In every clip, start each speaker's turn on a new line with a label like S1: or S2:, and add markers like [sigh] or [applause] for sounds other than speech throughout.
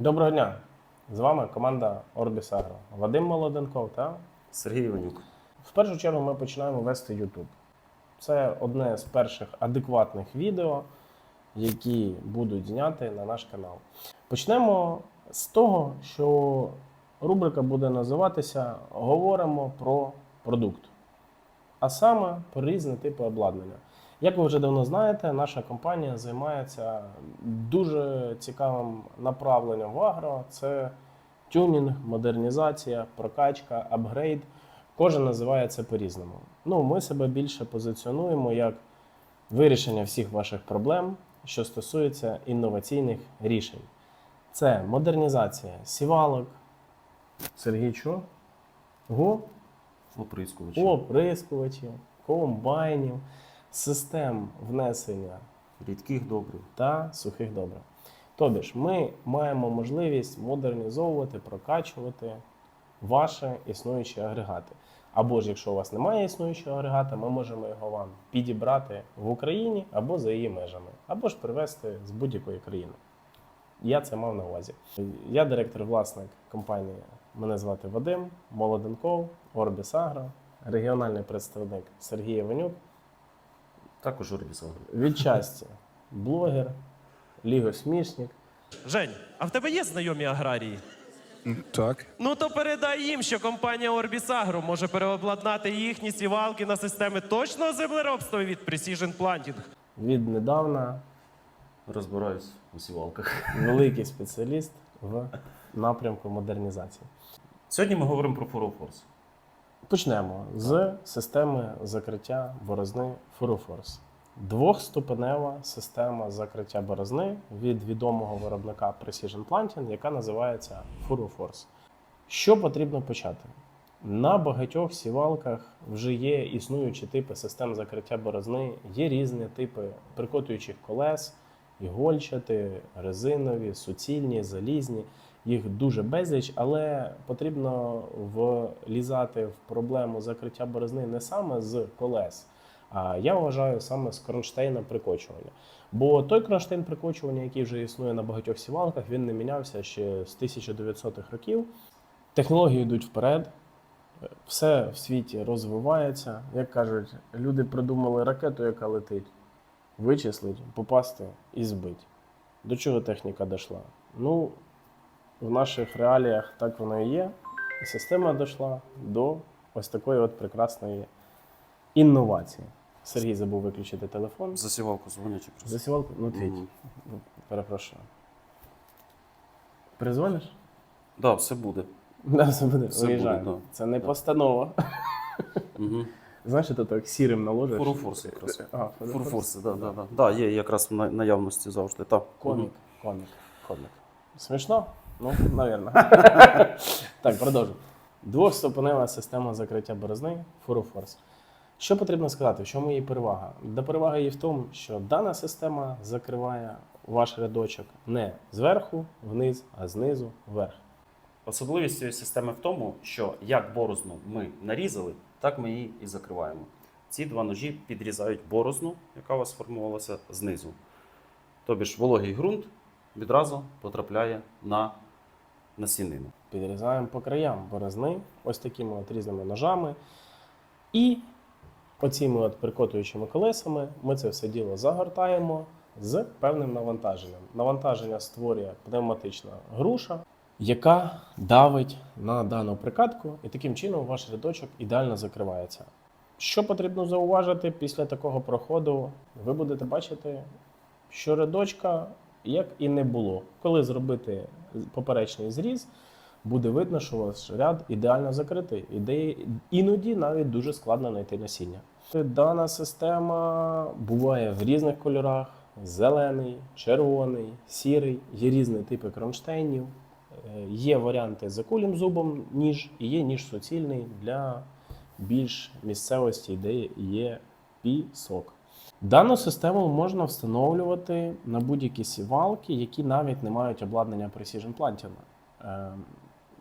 S1: Доброго дня! З вами команда Orbis Agro. Вадим Молоденков та
S2: Сергій Іванюк.
S1: в першу чергу ми починаємо вести YouTube. Це одне з перших адекватних відео, які будуть зняти на наш канал. Почнемо з того, що рубрика буде називатися Говоримо про продукт, а саме про різні типи обладнання. Як ви вже давно знаєте, наша компанія займається дуже цікавим направленням в агро. Це тюнінг, модернізація, прокачка, апгрейд. Кожен називає це по-різному. Ну, ми себе більше позиціонуємо як вирішення всіх ваших проблем, що стосується інноваційних рішень. Це модернізація сівалок, Сергій Чо? Го?
S2: Оприскувачі.
S1: оприскувачів, комбайнів, систем внесення
S2: Рідких добрив.
S1: та сухих добрив. Тобі ж, ми маємо можливість модернізовувати, прокачувати ваші існуючі агрегати. Або ж, якщо у вас немає існуючого агрегата, ми можемо його вам підібрати в Україні або за її межами, або ж привезти з будь-якої країни. Я це мав на увазі. Я директор-власник компанії. Мене звати Вадим Молоденков, Орбіс Агро, регіональний представник Сергій Іванюк.
S2: Також Орбісагро.
S1: Від часті блогер, лігосмішник.
S3: Жень, а в тебе є знайомі аграрії?
S4: Так.
S3: Ну то передай їм, що компанія Orbis Agro може переобладнати їхні сівалки на системи точного землеробства від Precision Planting.
S1: Віднедавна
S2: Розбираюсь у сівалках.
S1: великий спеціаліст в напрямку модернізації.
S2: Сьогодні ми говоримо про Форофорс.
S1: Почнемо з системи закриття борозни Furoforce. Двохступенева система закриття борозни від відомого виробника Precision Planting, яка називається Furoforce. Що потрібно почати? На багатьох сівалках вже є існуючі типи систем закриття борозни, є різні типи прикотуючих колес, ігольчати, резинові, суцільні, залізні. Їх дуже безліч, але потрібно влізати в проблему закриття борозни не саме з колес, а я вважаю саме з кронштейна прикочування. Бо той кронштейн прикочування, який вже існує на багатьох сівалках, він не мінявся ще з 1900-х років. Технології йдуть вперед, все в світі розвивається. Як кажуть, люди придумали ракету, яка летить, вичислить, попасти і збити. До чого техніка дійшла? Ну, в наших реаліях так воно і є. І система дійшла до ось такої от прекрасної інновації. Сергій забув виключити телефон.
S2: За сівалку дзвонять якраз.
S1: Засівалку? Ну, твій.
S2: Мгм.
S1: Перепрошую. Призвониш?
S2: Да, все буде.
S1: Да, все буде.
S2: Все
S1: Виїжджаємо.
S2: буде, да.
S1: Це не постанова.
S2: Угу.
S1: Знаєш, це так сірим наложиш.
S2: Форофорс якраз.
S1: А.
S2: Форофорси, да, да, да. Да, є якраз в на- наявності завжди. Так.
S1: Комік, комік, комік. Смішно? Ну, навірно. [laughs] так, продовжуємо. Двохступенева система закриття борозни Furoforce. Що потрібно сказати? В чому її перевага? До перевага є в тому, що дана система закриває ваш рядочок не зверху вниз, а знизу вверх.
S2: Особливість цієї системи в тому, що як борозну ми нарізали, так ми її і закриваємо. Ці два ножі підрізають борозну, яка у вас сформувалася знизу. Тобі ж вологий ґрунт відразу потрапляє на насінину.
S1: Підрізаємо по краям борозни ось такими от різними ножами. І оціми от прикотуючими колесами ми це все діло загортаємо з певним навантаженням. Навантаження створює пневматична груша, яка давить на дану прикатку, і таким чином ваш рядочок ідеально закривається. Що потрібно зауважити після такого проходу, ви будете бачити, що рядочка як і не було. Коли зробити поперечний зріз, буде видно, що ваш ряд ідеально закритий. Іде іноді навіть дуже складно знайти насіння. Дана система буває в різних кольорах: зелений, червоний, сірий, є різні типи кронштейнів. Е, Є варіанти з акулім зубом ніж, і є ніж суцільний для більш місцевості, де є пісок. Дану систему можна встановлювати на будь-які сівалки, які навіть не мають обладнання Precision Planting. Е,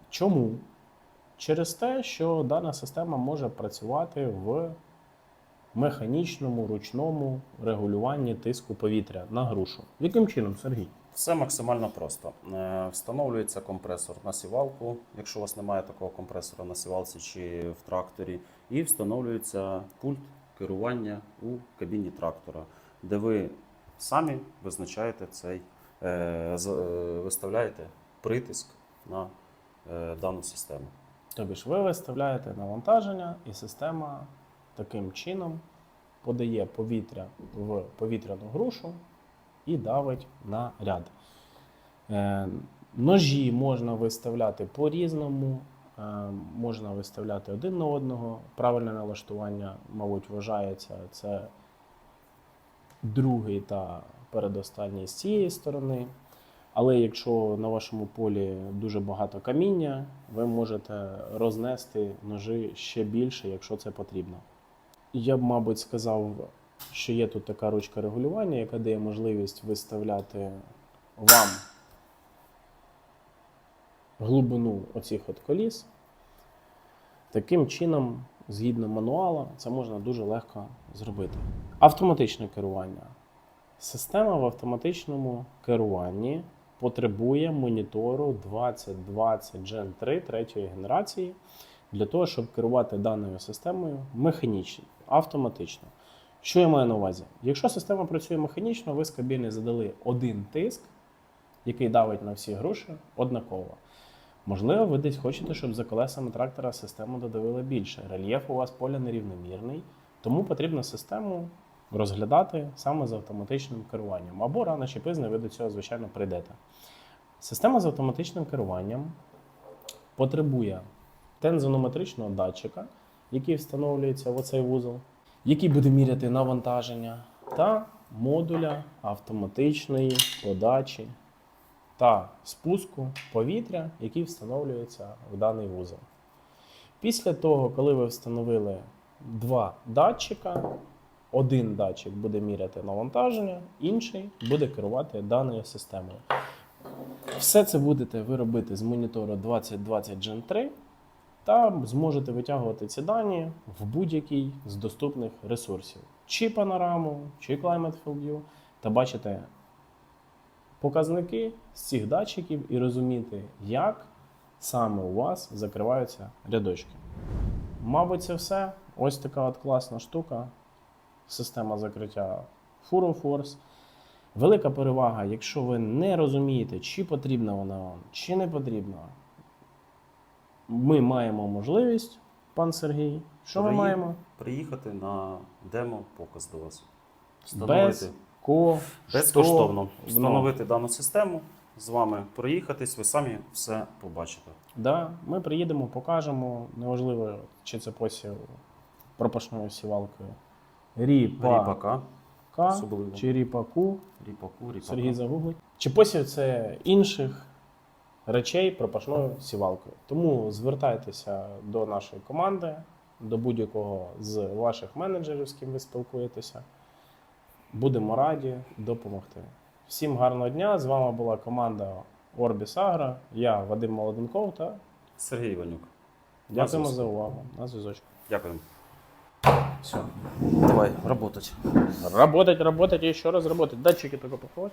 S1: Чому? Через те, що дана система може працювати в механічному ручному регулюванні тиску повітря на грушу. Яким чином, Сергій?
S2: Все максимально просто. Е, Встановлюється компресор на сівалку, якщо у вас немає такого компресора на сівалці чи в тракторі, і встановлюється пульт керування у кабіні трактора, де ви самі визначаєте цей, е, е, виставляєте притиск на е, дану систему.
S1: Тобі ж ви виставляєте навантаження, і система таким чином подає повітря в повітряну грушу і давить на ряд. Ножі можна виставляти по-різному, можна виставляти один на одного. Правильне налаштування, мабуть, вважається це другий та передостанній з цієї сторони. Але якщо на вашому полі дуже багато каміння, ви можете рознести ножи ще більше, якщо це потрібно. Я б, мабуть, сказав, що є тут така ручка регулювання, яка дає можливість виставляти вам глибину оцих от коліс. Таким чином, згідно мануала, це можна дуже легко зробити. Автоматичне керування. Система в автоматичному керуванні потребує монітору 2020 Gen 3 третьої генерації для того, щоб керувати даною системою механічно, автоматично. Що я маю на увазі? Якщо система працює механічно, ви з кабіни задали один тиск, який давить на всі груші однаково. Можливо, ви десь хочете, щоб за колесами трактора систему додавила більше. Рельєф у вас поля нерівномірний, тому потрібно систему розглядати саме з автоматичним керуванням. Або рано чи пізно ви до цього, звичайно, прийдете. Система з автоматичним керуванням потребує тензонометричного датчика, який встановлюється в оцей вузол, який буде міряти навантаження, та модуля автоматичної подачі та спуску повітря, який встановлюється в даний вузол. Після того, коли ви встановили два датчика, один датчик буде міряти навантаження, інший буде керувати даною системою. Все це будете ви робити з монітору 2020 Gen 3 та зможете витягувати ці дані в будь-який з доступних ресурсів, чи панораму, чи Climate Field View, та бачите показники з цих датчиків і розуміти, як саме у вас закриваються рядочки. Мабуть, це все. Ось така от класна штука. Система закриття FuroForce. Велика перевага, якщо ви не розумієте, чи потрібна вона вам, чи не потрібна. Ми маємо можливість, пан Сергій. Що ми маємо?
S2: Приїхати на демо-показ до вас.
S1: Без ко
S2: Безкоштовно встановити дану систему, з вами проїхатись, ви самі все побачите.
S1: Да, ми приїдемо, покажемо. Неважливо, чи це посів пропашною сівалкою. Ріпака
S2: Ріпака, особливо.
S1: чи ріпаку.
S2: ріпаку, ріпака.
S1: Сергій загуглить. Чи посів це інших речей пропашною сівалкою. Тому звертайтеся до нашої команди, до будь-якого з ваших менеджерів, з ким ви спілкуєтеся. Будемо раді допомогти. Всім гарного дня! З вами була команда Orbis Agro. Я Вадим Молоденков та
S2: Сергій Іванюк.
S1: дякуємо за увагу. На зв'язочку.
S2: Дякуємо. Все, давай, работать.
S1: Работать, работать и еще раз работать. Датчики только походят.